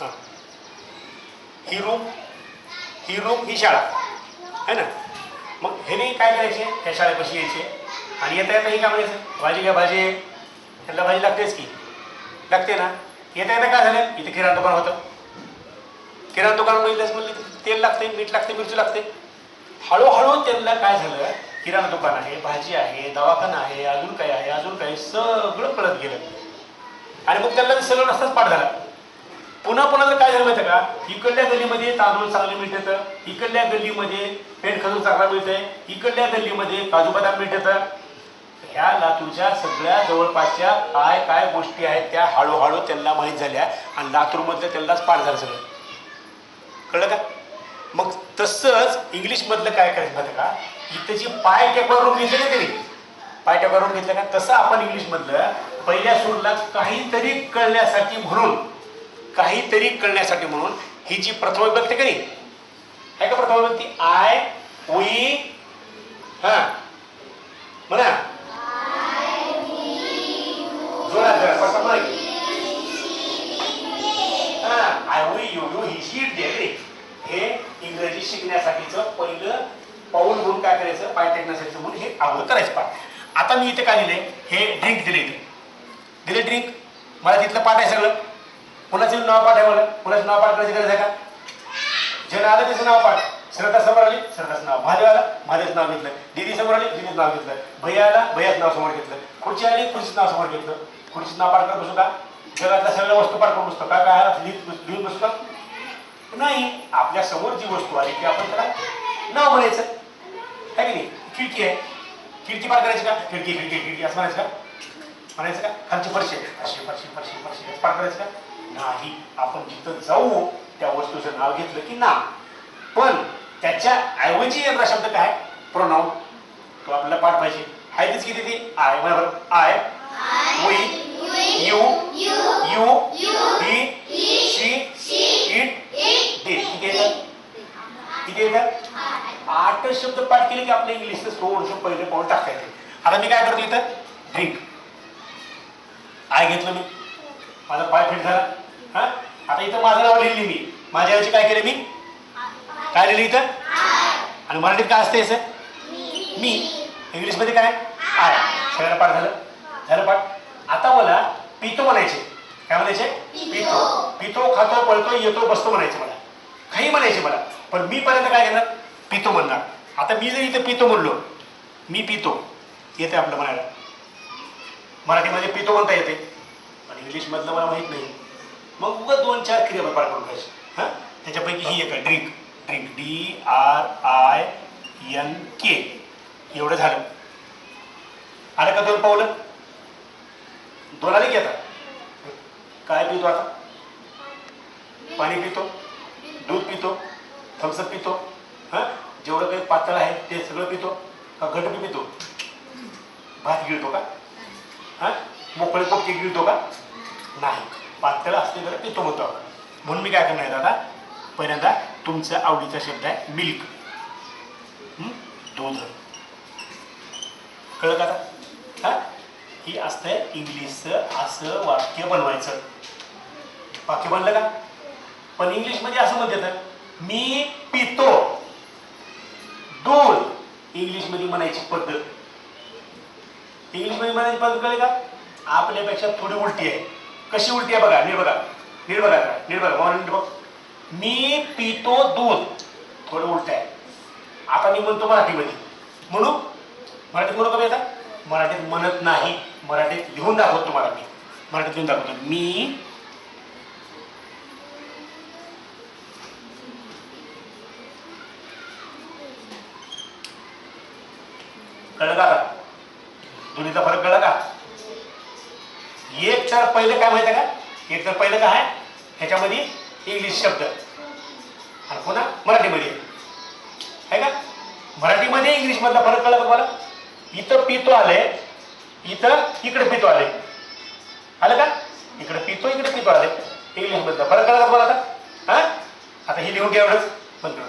हां. ही रूम ही रूम ही शाळा. आहे ना? मग ह्याने काय करायचे? ह्या शाळेपाशी यायचे. आणि येता येता हे काय म्हणायचं भाजी घ्या भाजी. आहे. ह्याला भाजी लागतेच की. लागते ना? येता येता काय झालं? इथे किराणा दुकान होतं. किराणा दुकान बघितलंच म्हणलं तेल लागते मीठ लागते मिरची लागते. हळूहळू त्यांना काय झालं? किराणा दुकान आहे भाजी आहे दवाखाना आहे अजून काय आहे अजून काय सगळं कळत गेलं. आणि मग त्यांना ते सगळं नसताच पाठ झाला. पुन्हा पुन्हा जर काय झालं माहिती का? इकडल्या गल्लीमध्ये तांदूळ चांगले मिळतात इकडल्या गल्लीमध्ये पेट खजूर चांगला मिळतंय इकडल्या गल्लीमध्ये काजू बदाम मिळतात. ह्या लातूरच्या सगळ्या जवळपासच्या काय काय गोष्टी आहेत त्या हळूहळू त्यांना माहीत झाल्या आणि लातूरमधलं त्यांनाच पाठ झालं सगळं. कळलं का? मग तसंच इंग्लिशमधलं काय करायचं माहिती का? इथं जी पाय टेकवारून घेतली ना त्यांनी. पाय टेकवारून घेतलं का? तसं आपण इंग्लिशमधलं पहिल्या सूरला काहीतरी कळण्यासाठी म्हणून काहीतरी कळण्यासाठी म्हणून ही जी प्रथम विभक्ती का नाही? आहे का प्रथम विभक्ती? आय वी हा. म्हणा. जोरात जोरात म्हणा की. हा I we you you he she it they रे हे इंग्रजी शिकण्यासाठीचं पहिलं पाऊल म्हणून काय करायचं? पाय टेकण्यासाठी म्हणून हे अगोदर करायचं पाय आता मी इथे काय दिले हे ड्रिंक दिले इथे दिले ड्रिंक मला तिथलं पाठ आहे सगळं. कुणाचं नाव पाठ आहे मला कुणाचं नाव पाठ करायची गरज आहे का? जे आलं त्याचं नाव पाठ. श्रद्धा समोर आली श्रद्धाचं नाव. महादेव आला महादेवचं नाव घेतलं. दीदी समोर आली दीदीचं नाव घेतलं. भैया आला भैयाचं नाव समोर घेतलं. खुर्ची आली खुर्चीचं नाव समोर घेतलं. खुर्चीचं नाव पाठ करत बसू का? जगातल्या सगळ्या वस्तू पाठ करून बसतो. का काय लिहित लिहून बसतो नाही. आपल्यासमोर जी वस्तू आली ती आपण त्याला नाव म्हणायचं. आहे की नाही? खिडकी आहे. खिडकी पाठ करायची का? खिडकी खिडकी खिडकी. असं म्हणायचं का? म्हणायचं का? खालची फरशी आहे. फरशी फरशी फरशी. फरशी पाठ करायचं का? नाही आपण जिथं जाऊ त्या वस्तूचं नाव घेतलं की नाव. पण त्याच्या ऐवजी येणारा शब्द काय प्रोनाऊन तो आपल्याला पाठ पाहिजे. आहे तीच किती ती आय बरोबर. I. We you you he she it they किती येतात किती येतात आठ शब्द पाठ केले की आपल्या इंग्लिशचं थोडंसं पहिले पाऊल टाकता येते आता मी काय करतो इथं? ड्रिंक आय घेतलं मी. माझा पाय फिट झाला. हा? आता इथं माझं नाव लिहिली मी. माझ्या याची काय केलं मी? काय लिहिलं इथं? आणि मराठीत काय असते सर मी. इंग्लिशमध्ये काय? आय. सगळ्यांना पाठ झालं? झालं पाठ? आता मला पितो म्हणायचे. काय म्हणायचे? पितो. पितो खातो पळतो येतो बसतो म्हणायचे मला. काही म्हणायचे मला. पण मी पर्यंत काय घेणार पितो म्हणणार. आता मी जर इथं पितो म्हणलो मी पितो. येते आपलं म्हणायला. मराठीमध्ये पितो म्हणता येते पण इंग्लिशमधलं मला माहीत नाही. मग उगा दोन चार क्रिया पाठ करून घ्यायचे हां? त्याच्यापैकी ही एक आहे drink drink D R I N K एवढं झालं. आलं का दोन पावलं? दोन आले की आता? काय पितो आता? पाणी पितो दूध पितो थम्सअप पितो हां? जेवढं काही पातळ आहे ते सगळं पितो का घट पितो? भात गिळतो का? हां? मोकळे पोपटी गिळतो का? नाही. पातळ असते तर पितो होतं. म्हणून मी काय करणार आहे दादा? पहिल्यांदा तुमचा आवडीचा शब्द आहे मिल्क. दूध कळलं का आता? हां? ही असतंय इंग्लिशचं असं वाक्य बनवायचं. वाक्य बनलं का? पण इंग्लिशमध्ये असं म्हणते तर मी पितो. दूध इंग्लिशमध्ये म्हणायची पद्धत. इंग्लिशमध्ये म्हणायची पद्धत कळेल का? आपल्यापेक्षा थोडी उलटी आहे. कशी उलटी आहे बघा नीट बघा नीट बघा नीट बघा बघ. मी पितो दूध थोडं उलट आहे. आता मी म्हणतो मराठीमध्ये. म्हणू? मराठीत म्हणू का आता? मराठीत म्हणत नाही मराठीत लिहून दाखवतो तुम्हाला मी मराठीत लिहून दाखवतो. मी कळलं का आता? दोन्हीचा फरक कळला का? एक चार पहिलं काय माहिती आहे का? एक तर पहिलं काय आहे? ह्याच्यामध्ये इंग्लिश शब्द. आणि पुन्हा मराठीमध्ये. आहे का? मराठीमध्ये इंग्लिशमधला फरक कळला का तुम्हाला? इथं पितो आले इथं इकडे पितो आले. आलं का? इकडे पितो इकडे पितो आले. इंग्लिशमधला फरक कळला का तुम्हाला आता? हा? आता हे लिहून घ्या एवढंच बंद